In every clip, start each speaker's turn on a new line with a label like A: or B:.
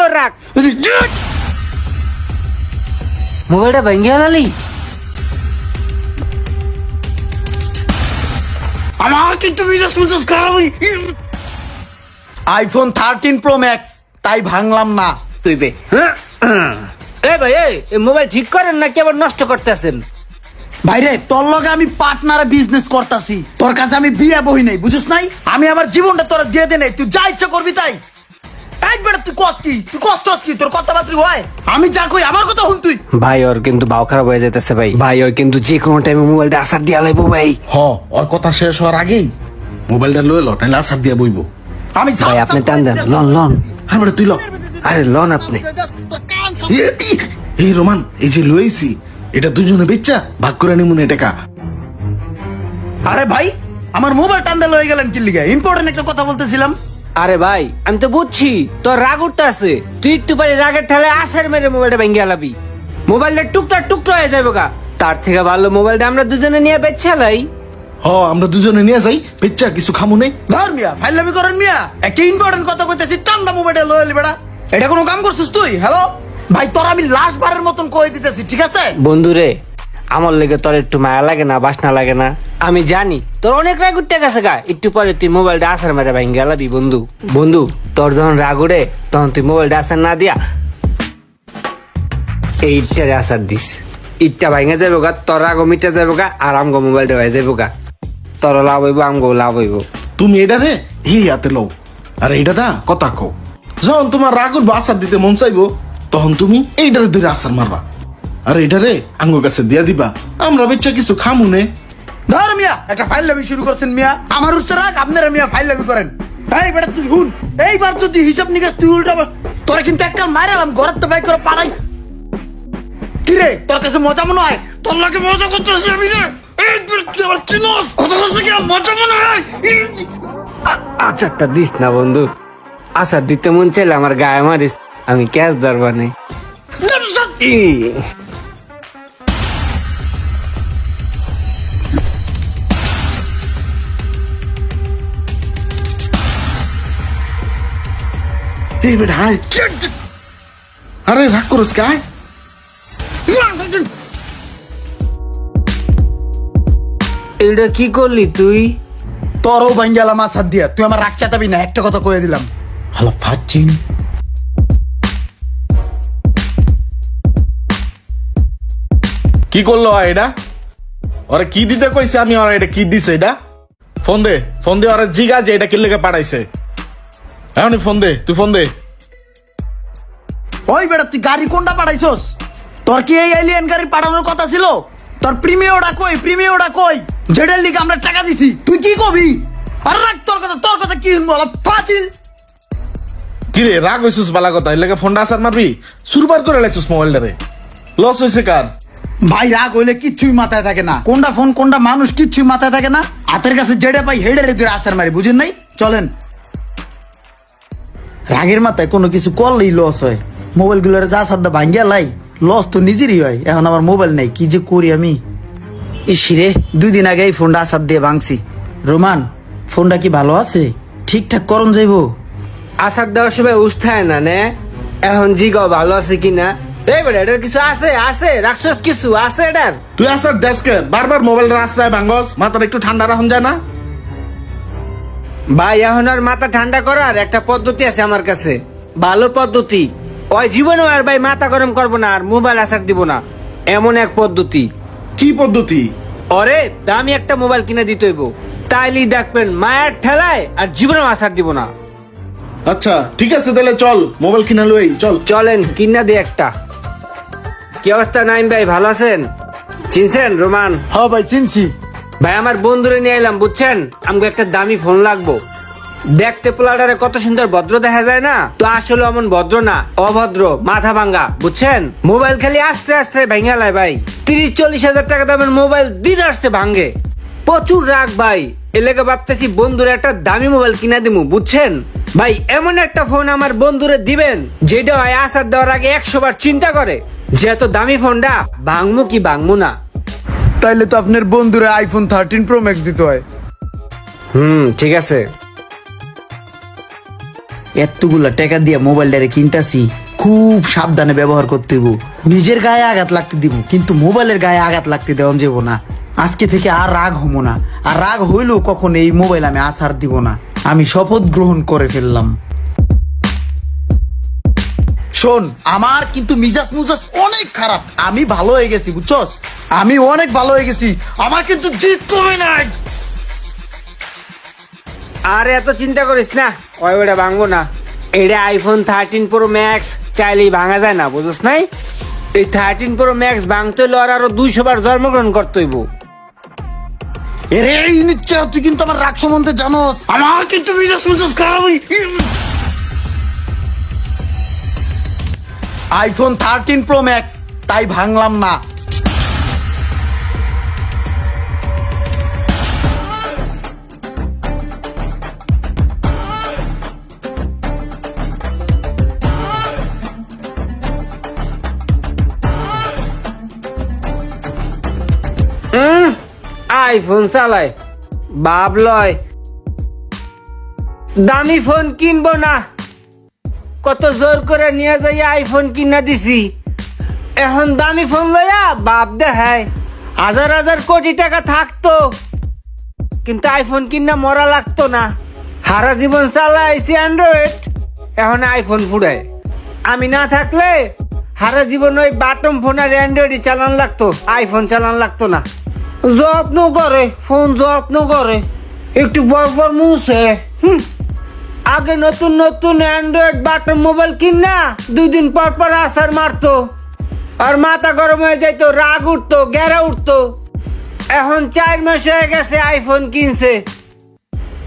A: তোর রাখ। মোবাইলটা ভেঙে গেলি
B: আমার কিন্তু বিজনেস মিজনেস খারাপ আইফোন থার্টিন প্রো ম্যাক্স তাই ভাঙলাম না।
A: তুই বে। এ ভাই মোবাইল ঠিক করেন না কেবল নষ্ট করতেছেন?
B: ভাইরে তোর লগে আমি পার্টনারে বিজনেস করতাছি। তোর কাছে আমি বিয়ে বই নাই বুঝিস নাই? আমি আমার জীবনটা তোরা দিয়ে দে নাই তুই যা ইচ্ছা করবি তাই। একবার তুই কস কি? তুই কষ্ট কি? তোর কথাবার্তা হয় আমি যা কই আমার কথা শুন তুই।
A: ভাই ওর কিন্তু ভাও খারাপ হয়ে যেতেছে ভাই। ভাই ওর কিন্তু যে কোনো টাইমে মোবাইলটা আসার দিয়া লাইবো ভাই।
C: হ ওর কথা শেষ হওয়ার আগেই মোবাইলটা লয়ে লো নাহলে আসার দিয়া বইব।
B: আমি
A: ভাই আপনি টান দেন। Loan loan.
C: বেটা তুই ল।
A: আরে লন আপনি।
C: এই রোমান এই যে লইছি এটা দুজনে বেচ্চা ভাগ করে নিমুন টাকা
B: আরে ভাই আমার মোবাইল টান টান্দা লয়ে গেলেন কি লিগে ইম্পর্টেন্ট একটা কথা বলতেছিলাম।
A: আরে ভাই আমি তো বুঝছি তোর রাগ উঠতে আছে। তুই একটু পারে রাগের ঠেলে আসার মেরে মোবাইলটা ভেঙে আলাবি। মোবাইলটা টুকটা টুকটা হয়ে যাবে গা। তার থেকে ভালো মোবাইলটা আমরা দুজনে নিয়ে বেচালাই
C: হ আমরা দুজনে নিয়ে যাই বেচ্চা কিছু খামু নেই
B: ধর মিয়া ফাইলামি করেন মিয়া। একটা ইম্পর্টেন্ট কথা কইতেছি টান্দা মোবাইলটা লয়ে এলি বেটা এটা কোনো কাম করছিস তুই? হ্যালো ভাই তোর আমি লাস্ট বারের মতন কই দিতেছি ঠিক আছে?
A: বন্ধুরে আমার লেগে তোর একটু মায়া লাগে না, বাসনা লাগে না। আমি জানি, তোর অনেক রাগ উঠতে গেছে গা। একটু পরে তুই মোবাইলটা আসার মেরে ভাই গেলাবি বন্ধু। বন্ধু, তোর যখন রাগ উঠে, তখন তুই মোবাইলটা আসার না দিয়া এই ইটটারে আসার দিস। ইটটা ভাঙে যাব গা, তোর রাগও মিটে যাব গা, আর আমগো মোবাইলটা হয়ে যাব গা। তোর লাভ হইব, আমগো লাভ হইব।
C: তুমি এটা রে হাতে লও। আর এইটা দা, কথা কও। যখন তোমার রাগুর আসার দিতে মন চাইব, তখন তুমি এইটারে ধরে আসার মারবা। আর এইটারে আঙ্গ কাছে দিয়া দিবা। আমরা বেচ্চা কিছু খামু নে।
B: ধর মিয়া একটা ফাইল ফাইলামি শুরু করছেন মিয়া। আমার উৎসে রাখ আপনারা মিয়া ফাইল ফাইলামি করেন। এই বেটা তুই হুন এইবার যদি হিসাব নিকাশ তুই উল্টা তোরা কিন্তু একটা মারালাম ঘরের তো বাই করে পাড়াই কিরে তোর কাছে মজা মনে হয়? তোর লাগে মজা করতেছি আমি এই তুই কি আবার চিনোস কথা কাছে কি? মজা মনে হয়?
A: আচারটা দিস না বন্ধু। আচার দিতে মন চাইলে আমার গায়ে মারিস আমি ক্যাশ ধরবানে
C: এই বেটা আয়। আরে রাগ করস কে আয়।
A: এটা কি করলি তুই?
B: তোরও ভাই গেলাম আসার দিয়া তুই আমার রাগ চাতাবি না একটা কথা কয়ে দিলাম। হ্যালো ফাচিন
C: কি করল এটা ওরে কি দিতে কইছে আমি ওরা এটা কি দিছে এটা ফোন দে ফোন দে ওরা জিগা যে এটা কি লেগে পাঠাইছে। এখনই ফোন দে তুই ফোন দে।
B: ওই বেটা তুই গাড়ি কোনটা পাঠাইছস? তোর কি এই এলিয়েন গাড়ি পাঠানোর কথা ছিল? তোর প্রিমিয়টা কই প্রিমিয়টা কই? যেটার লিগে আমরা টাকা দিছি। তুই কি কবি? আর রাখ তোর কথা তোর কথা কি বলা ফাজিল
C: কি রে রাগ হইছিস বালা কথা এর লেগে ফোনটা আসার মারবি? সুরবার করে লাইছিস মোবাইলটারে লস হইছে কার?
B: ভাই রাগ হইলে কিচ্ছুই মাথায় থাকে না। কোনটা ফোন কোনটা মানুষ কিচ্ছুই মাথায় থাকে না। হাতের কাছে যেটা পাই হেডে রে তুই আসার মারি বুঝেন নাই? চলেন। রাগের মাথায় কোনো কিছু করলেই লস হয়। মোবাইলগুলোর যা সাদা ভাঙ্গিয়া লাই লস তো নিজেরই হয়। এখন আমার মোবাইল নাই কি যে করি আমি? ইসিরে দুই দিন আগে এই ফোনটা আসার দিয়ে ভাঙছি। রোমান ফোনটা কি ভালো আছে? ঠিকঠাক করন যাইবো?
A: আসার দেওয়ার সময় উস্তায় না নে? এখন জিগাও ভালো আছে কিনা এই বেটা এটার কিছু আছে আছে রাখছস কিছু আছে এটার?
C: তুই আসার দেশকে বারবার মোবাইল আশ্রয় ভাঙ্গস মাথার একটু ঠান্ডা রাখুন যায় না?
A: ভাই এখন আর মাথা ঠান্ডা করার একটা পদ্ধতি আছে আমার কাছে। ভালো পদ্ধতি। ওই জীবনে আর ভাই মাথা গরম করব না আর মোবাইল আসার দিব না। এমন এক পদ্ধতি।
C: কি পদ্ধতি?
A: ওরে দামি একটা মোবাইল কিনে দিতে হইব। তাইলেই দেখবেন মায়ের ঠেলায় আর জীবনে আসার দিব না।
C: আচ্ছা ঠিক আছে তাহলে চল মোবাইল কিনা লই চল।
A: চলেন কিনা দিয়ে একটা। কি অবস্থা নাইম ভাই ভালো আছেন? চিনছেন রোমান?
B: হ ভাই চিনছি।
A: ভাই আমার বন্ধুরে নিয়ে এলাম বুঝছেন? আমাকে একটা দামি ফোন লাগবো। দেখতে পোলাটারে কত সুন্দর ভদ্র দেখা যায় না? তো আসলে অমন ভদ্র না অভদ্র মাথা ভাঙ্গা বুঝছেন? মোবাইল খালি আস্তে আস্তে ভেঙে লাই ভাই। তিরিশ চল্লিশ হাজার টাকা দামের মোবাইল দিতে আসতে ভাঙ্গে। প্রচুর রাগ ভাই। এলাকা ভাবতেছি বন্ধুরে একটা দামি মোবাইল কিনা দিমু বুঝছেন? ভাই এমন একটা ফোন আমার বন্ধুরে দিবেন যেটা হয় আসার দেওয়ার আগে একশো বার চিন্তা করে। যে এত দামি ফোনটা ভাঙমু কি ভাঙমু না?
B: তাইলে তো আপনার বন্ধুরা আইফোন থার্টিন প্রো ম্যাক্স দিতে হয়।
A: হুম ঠিক আছে।
B: এতগুলা টাকা দিয়ে মোবাইলটারে কিনতাছি, খুব সাবধানে ব্যবহার করতে হইব। নিজের গায়ে আঘাত লাগতে দিব, কিন্তু মোবাইলের গায়ে আঘাত লাগতে দেওয়া যাব না। আজকে থেকে আর রাগ হব না। আর রাগ হইলেও কখন এই মোবাইল আমি আসার দিব না। আমি শপথ গ্রহণ করে ফেললাম। শোন, আমার কিন্তু মিজাজ মুজাজ অনেক খারাপ। আমি ভালো হয়ে গেছি, বুঝছস? আমি অনেক ভালো হয়ে গেছি। আমার কিন্তু জিত কমে নাই।
A: আর এত চিন্তা করিস না। ওই ওটা ভাঙবো না। এটা আইফোন থার্টিন প্রো ম্যাক্স চাইলেই ভাঙা যায় না বুঝছ নাই? এই থার্টিন প্রো ম্যাক্স ভাঙতে হলে আর আরও দুইশো বার জন্মগ্রহণ করতে হইব।
B: এরে এই নিচ্ছে তুই কিন্তু আমার রাগ সম্বন্ধে জানোস। আমার কিন্তু মিজাজ মুজাজ খারাপ হই- আইফোন থার্টিন প্রো ম্যাক্স তাই ভাঙলাম না।
A: আইফোন চালায় বাপ লয়। দামি ফোন কিনবো না। কত জোর করে নিয়ে যাই আইফোন কিনা দিছি। এখন দামি ফোন লইয়া বাপ দেখায়। হাজার হাজার কোটি টাকা থাকতো। কিন্তু আইফোন কিনা মরা লাগতো না। হারা জীবন চালাইছি অ্যান্ড্রয়েড এখন আইফোন ফুড়ায় আমি না থাকলে হারা জীবন ওই বাটম ফোন আর অ্যান্ড্রয়েডই চালান লাগতো। আইফোন চালান লাগতো না। যত্ন করে, ফোন যত্ন করে। একটু বর মুছে। হুম। আগে নতুন নতুন অ্যান্ড্রয়েড বাটন মোবাইল কিন দুই দিন পর পর আসার মারতো। আর মাথা গরম হয়ে যাইতো, রাগ উঠতো, গেরা উঠতো। এখন চার মাস হয়ে গেছে আইফোন কিনছে।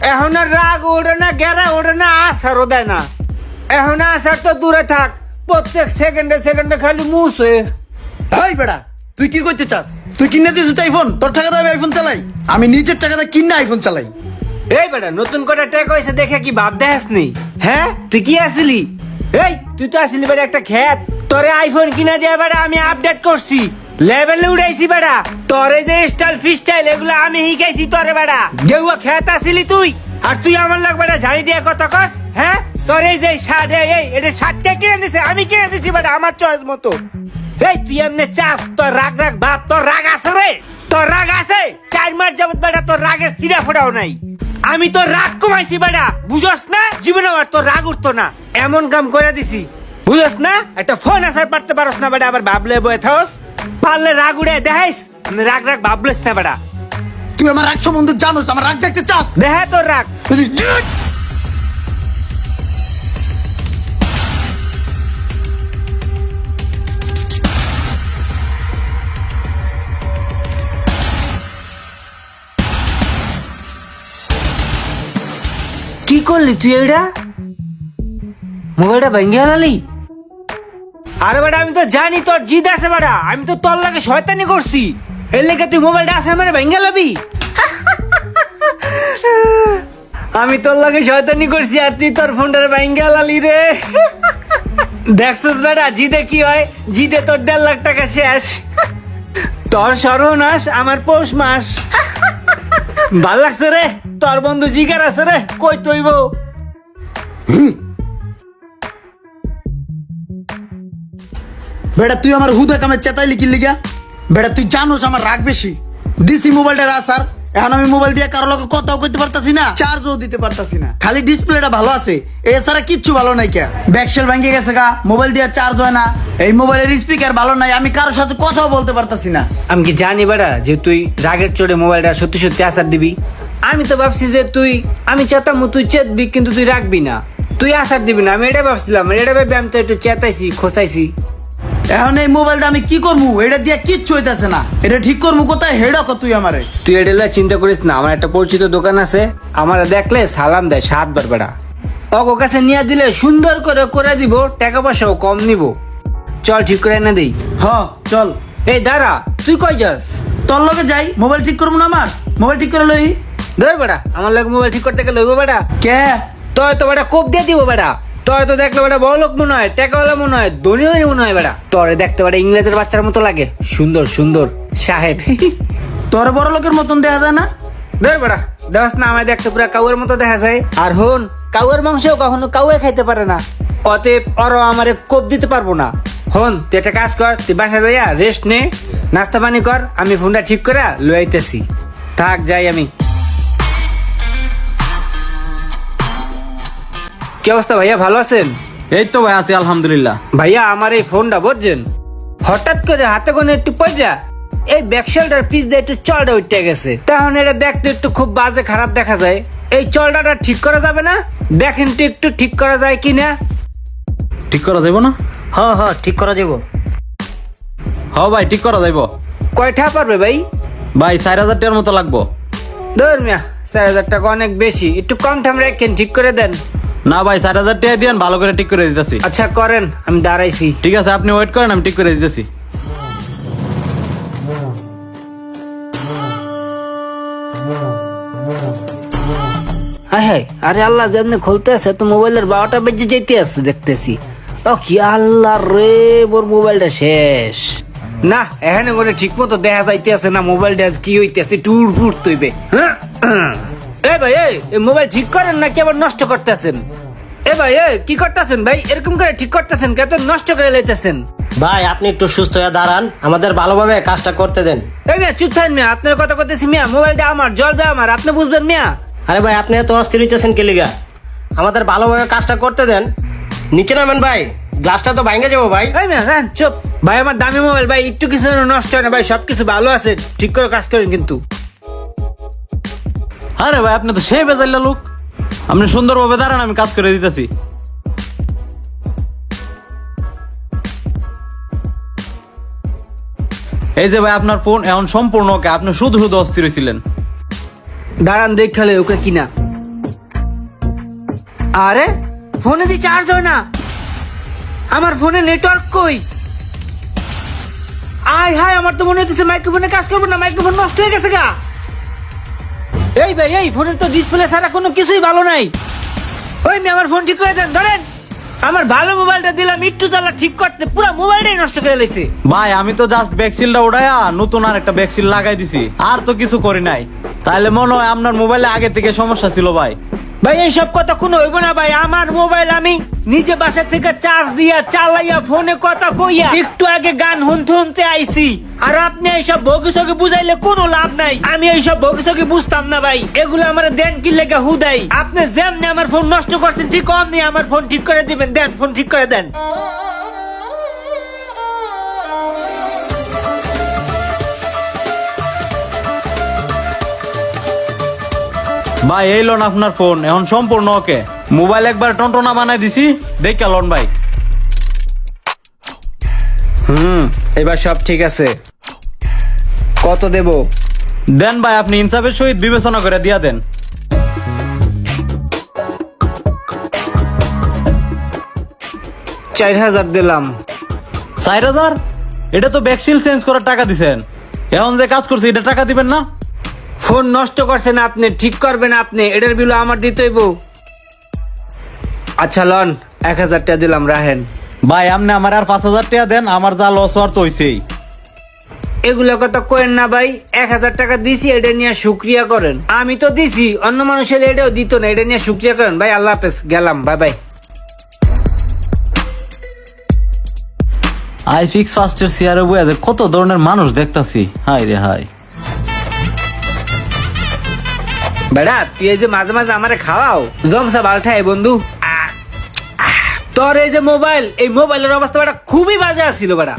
A: এখন আর রাগ ওঠে না, গেরা ওঠে না আসারও দেয় না। এখন আসার তো দূরে থাক, প্রত্যেক সেকেন্ডে সেকেন্ডে খালি মুছে।
B: হাই বেড়া, তুই কি করতে চাস? তুই কিনে দিছিস তো আইফোন তোর টাকা দিয়ে আইফোন চালাই। আমি নিজের টাকা দিয়ে কিনে আইফোন চালাই।
A: এই বেটা, নতুন করে টেক হয়েছে দেখে কি ভাব দেখাস নি হ্যাঁ? তুই কি আসলি? এই, তুই তো আসলি বেটা একটা খ্যাত। তোরে আইফোন কিনা দিয়ে বেটা, আমি আপডেট করছি। লেভেলে উড়াইছি বেটা। তোরে যে স্টাইল ফিস্টাইল এগুলো আমি শিখাইছি তোরে বেটা। গেউয়া খ্যাত আসলি তুই? আর তুই আমার লাগ বেটা ঝাড়ি দিয়ে কত কস হ্যাঁ? তোর এই যে শার্ট এই, এটা শার্টটা কিনে দিছে, আমি কিনে দিছি বেটা, আমার চয়েস মতো। এই তুই এমনি চাস তোর রাগ রাগ ভাব তোর রাগ আছে রে? তোর রাগ আছে? চার মাস যাবত বেটা তোর রাগের সিরা ফোটাও নাই। আমি তোর রাগ কমাইছি বেটা বুঝস না? জীবনে আর তোর রাগ উঠতো না। এমন কাম করে দিছি। বুঝস না? একটা ফোন আসার পারতে পারস না বেটা আবার ভাবলে বয়ে থাকস পারলে রাগ উড়ে দেখাইস। মানে রাগ রাগ ভাবলিস না বেটা।
B: তুই আমার রাগ সম্বন্ধে জানোস আমার রাগ দেখতে চাস?
A: দেখা তোর রাগ। করলি তুই এটা মোবাইলটা ভেঙে হারালি আরে বেটা, আমি তো জানি তোর জিদ আছে বেটা। আমি তো তোর লাগে শয়তানি করছি। এর লেগে তুই মোবাইলটা আছে আমার ভেঙে লাবি আমি তোর লাগে শয়তানি করছি আর তুই তোর ফোনটার ভেঙে লালি রে। দেখছিস বেটা, জিদে কি হয়? জিদে তোর দেড় লাখ টাকা শেষ। তোর সর্বনাশ, আমার পৌষ মাস। ভালো লাগছে রে? তোর বন্ধু জিগার আছে রে কই তৈব?
B: বেটা তুই আমার হুদা কামে চেতাইলি কি লিগা? বেটা তুই জানোস আমার রাগ বেশি। দিছি মোবাইলটা আসার এখন আমি মোবাইল দিয়ে কারও লোক কথাও করতে পারতাছি না চার্জও দিতে পারতাছি না। খালি ডিসপ্লেটা ভালো আছে এছাড়া কিচ্ছু ভালো নাই কে। ব্যাকসেল ভেঙে গেছে গা মোবাইল দিয়ে চার্জ হয় না। এই মোবাইলের স্পিকার ভালো নাই আমি কারোর সাথে কথাও বলতে পারতাছি না।
A: আমি কি জানি বেটা যে তুই রাগের চড়ে মোবাইলটা সত্যি সত্যি আসার দিবি? আমি তো ভাবছি যে তুই আমি চেতাম তুই চেতবি কিন্তু তুই রাখবি না। তুই আসার দিবি না আমি এটা ভাবছিলাম এটা ভেবে আমি তো একটু চেতাইছি খোসাইছি
B: এখন এই মোবাইলটা আমি কি করব? এটা দিয়ে কিচ্ছু হইতাছে না। এটা ঠিক করব কোথায়? হেড তুই আমারে।
A: তুই এটা লইয়া চিন্তা করিস না আমার একটা পরিচিত দোকান আছে আমার দেখলে সালাম দেয় সাতবার বেড়া। অগো কাছে নিয়ে দিলে সুন্দর করে করে দিব টাকা পয়সাও কম নিব। চল ঠিক করে এনে দেই।
B: হ চল।
A: এই দাঁড়া তুই কই যাস?
B: তোর লগে যাই মোবাইল ঠিক করব না আমার? মোবাইল ঠিক করে লই
A: ধর বেড়া আমার লাগে মোবাইল ঠিক করতে গেলে লইব বেড়া
B: কে?
A: তয় তো বেটা কোপ দিয়ে দিব বেটা। তয় তো দেখলে বেটা বড় লোক মনে হয় টেকাওয়ালা মনে হয় ধনী ধনী মনে হয় বেটা। তরে দেখতে বেটা ইংরেজের বাচ্চার মতো লাগে। সুন্দর সুন্দর সাহেব।
B: তোর বড় লোকের মতন দেয়া যায় না?
A: ধর বেটা দেখাস না আমায় দেখতে পুরা কাউয়ের মতো দেখা যায়। আর হন কাউয়ের মাংস কখনো কাউয়ে খাইতে পারে না। অতএব অর আমারে কোপ দিতে পারব না। হন তুই একটা কাজ কর তুই বাসা যাইয়া রেস্ট নে নাস্তা পানি কর আমি ফোনটা ঠিক করে লই আইতেছি। থাক যাই আমি। কি অবস্থা ভাইয়া ভালো আছেন?
D: এই তো ভাই আছি আলহামদুলিল্লাহ।
A: ভাইয়া আমার এই ফোনটা বুঝছেন? হঠাৎ করে হাতে কোনে একটু পয়সা এই ব্যাকশেলটার পিস দিয়ে একটু চলটা উঠে গেছে। তখন এটা দেখতে একটু খুব বাজে খারাপ দেখা যায়। এই চলটাটা ঠিক করা যাবে না? দেখেন তো একটু ঠিক করা যায় কি না?
D: ঠিক করা যাইব না?
E: হ হ ঠিক করা যাব
D: হ ভাই ঠিক করা যাইব।
A: কয়টা পারবে ভাই?
D: ভাই চার হাজার টাকার মতো লাগবো।
A: ধর মিয়া চার হাজার টাকা অনেক বেশি। একটু কম ঠাম রাখেন ঠিক করে দেন।
D: না ভাই চার হাজার টাকা দিয়েন ভালো করে ঠিক করে দিতেছি।
A: আচ্ছা করেন আমি দাঁড়াইছি।
D: ঠিক আছে আপনি ওয়েট করেন আমি ঠিক করে দিতেছি।
A: হ্যাঁ হ্যাঁ আরে আল্লাহ যেমনি খুলতে আছে তো মোবাইলের বারোটা বেজে যেতে আছে দেখতেছি। ও কি আল্লাহ রে মোর মোবাইলটা শেষ। না এখানে করে ঠিক মতো দেখা যাইতে আছে না মোবাইলটা কি হইতেছে টুর ফুট তৈবে এ ভাই মোবাইল ঠিক করেন নাকি আবার নষ্ট করতেছেন? এ ভাই এ কি করতেছেন ভাই? এরকম করে ঠিক করতেছেন কত নষ্ট করে লাইতেছেন।
E: ভাই আপনি একটু সুস্থ হয়ে দাঁড়ান আমাদের ভালোভাবে কাজটা করতে দেন।
A: এই মিয়া চুপ থাকেন মিয়া আপনার কথা করতেছি মিয়া মোবাইলটা আমার জ্বলবে আমার আপনি বুঝবেন মিয়া?
E: আরে ভাই আপনি এত অস্থির হইতেছেন কে লিগা? আমাদের ভালোভাবে কাজটা করতে দেন। নিচে নামেন ভাই গ্লাসটা তো ভাঙে যাব ভাই।
A: এই মিয়া রান চুপ। ভাই আমার দামি মোবাইল ভাই একটু কিছু নষ্ট হয় না ভাই সবকিছু ভালো আছে ঠিক করে কাজ করেন কিন্তু।
D: আরে ভাই, আপনি তো সেই বেজাইলা লোক। আপনি সুন্দরভাবে দাঁড়ান, আমি কাজ করে দিতেছি। এই যে ভাই, আপনার ফোন এখন সম্পূর্ণ ওকে, আপনি শুধু শুধু অস্থির হয়েছিলেন
A: দাঁড়ান দেখালে ওকে কিনা। আরে, ফোনে দি চার্জ হয় না। আমার ফোনে নেটওয়ার্ক কই? আয় হায়, আমার তো মনে হচ্ছে মাইক্রোফোনে কাজ করব না মাইক্রোফোন নষ্ট হয়ে গেছে গা। এই ভাই, এই ফোনের তো ডিসপ্লে ছাড়া কোনো কিছুই ভালো নাই। ওই মেয়ে, আমার ফোন ঠিক করে দেন, ধরেন। আমার ভালো মোবাইলটা দিলাম, একটু জ্বালা ঠিক করতে, পুরো মোবাইলটাই নষ্ট করে লেছে
D: ভাই, আমি তো জাস্ট ব্যাকসিলটা উঠাইয়া নতুন আর একটা ব্যাকসিল লাগাই দিছি, আর তো কিছু করি নাই। তাহলে মনে হয় আপনার মোবাইলে আগে থেকে সমস্যা ছিল ভাই।
A: ভাই এইসব কথা কোনো হইব না ভাই। আমার মোবাইল আমি নিজে বাসা থেকে চার্জ দিয়া চালাইয়া ফোনে কথা কইয়া একটু আগে গান শুনতে শুনতে আইছি। আর আপনি এইসব ভগিসকে বুঝাইলে কোনো লাভ নাই। আমি এইসব ভগিসকে বুঝতাম না ভাই। এগুলো আমার দেন কি লেগে হুদাই। আপনি যেমনি আমার ফোন নষ্ট করছেন, ঠিক অমনি আমার ফোন ঠিক করে দিবেন। দেন ফোন ঠিক করে দেন।
D: ভাই এই লোন আপনার ফোন। এখন সম্পূর্ণ ওকে। মোবাইল একবার টনটনা বানাই দিছি দেখা লোন ভাই।
A: হুম এবার সব ঠিক আছে। কত দেব?
D: দেন ভাই আপনি ইনসাফের সহিত বিবেচনা করে দিয়া দেন।
A: চার হাজার দিলাম।
D: চার হাজার? এটা তো ব্যাকসিল চেঞ্জ করার টাকা দিছেন। এখন যে কাজ করছে এটা টাকা দিবেন না?
A: ফোন নষ্ট করছেন আপনি ঠিক করবেন আপনি এটার বিল আমার দিতে হইব। আচ্ছা লন এক হাজার টাকা দিলাম রাহেন
D: ভাই আপনি আমার আর পাঁচ হাজার টাকা দেন আমার যা লস হওয়ার তো হইছেই।
A: এগুলো কথা কোয়েন না ভাই এক হাজার টাকা দিছি এটা নিয়ে শুক্রিয়া করেন। আমি তো দিছি অন্য মানুষের এটাও দিত না এটা নিয়ে শুক্রিয়া করেন। ভাই আল্লাহ হাফেজ গেলাম বাই বাই
D: আই ফিক্স ফার্স্টের সিয়ারে বইয়া যে কত ধরনের মানুষ দেখতাছি। হাই রে হাই
A: বেড়া, তুই এই যে মাঝে মাঝে আমারে খাওয়াও জমসা বালঠাই বন্ধু। তোর এই যে মোবাইল, এই মোবাইলের অবস্থা বেটা খুবই বাজে আছিল বেটা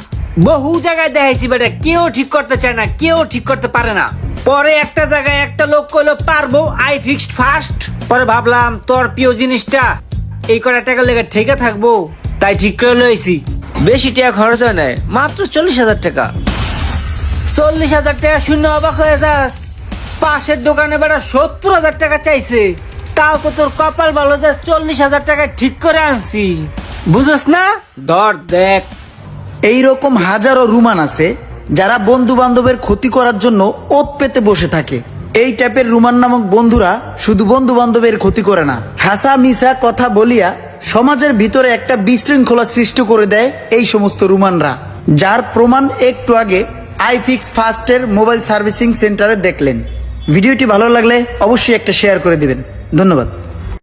A: বহু জায়গায় দেখাইছি বেটা কেউ ঠিক করতে চায় না, কেউ ঠিক করতে পারে না। পরে একটা জায়গায় একটা লোক কইলো, পারব আই ফিক্সড ফার্স্ট পরে ভাবলাম, তোর প্রিয় জিনিসটা, এই কটা টাকা লেগে ঠেকে থাকব। তাই ঠিক করে লইছি। বেশি টাকা খরচ হয় নাই, মাত্র চল্লিশ হাজার টাকা। চল্লিশ হাজার টাকা শূন্য অবাক হয়ে যাস। পাশের দোকানে বেড়া সত্তর হাজার টাকা চাইছে। তাও তো তোর কপাল ভালো যে চল্লিশ হাজার টাকা ঠিক করে আনছি। বুঝস না? ধর, দেখ।
B: এই রকম হাজারো রুমান আছে, যারা বন্ধু বান্ধবের ক্ষতি করার জন্য ওত পেতে বসে থাকে। এই টাইপের রুমান নামক বন্ধুরা শুধু বন্ধু বান্ধবের ক্ষতি করে না। হাসা মিসা কথা বলিয়া সমাজের ভিতরে একটা বিশৃঙ্খলা সৃষ্টি করে দেয় এই সমস্ত রুমানরা, যার প্রমাণ একটু আগে আইফিক্স ফাস্টের মোবাইল সার্ভিসিং সেন্টারে দেখলেন। ভিডিওটি ভালো লাগলে অবশ্যই একটা শেয়ার করে দিবেন। ধন্যবাদ।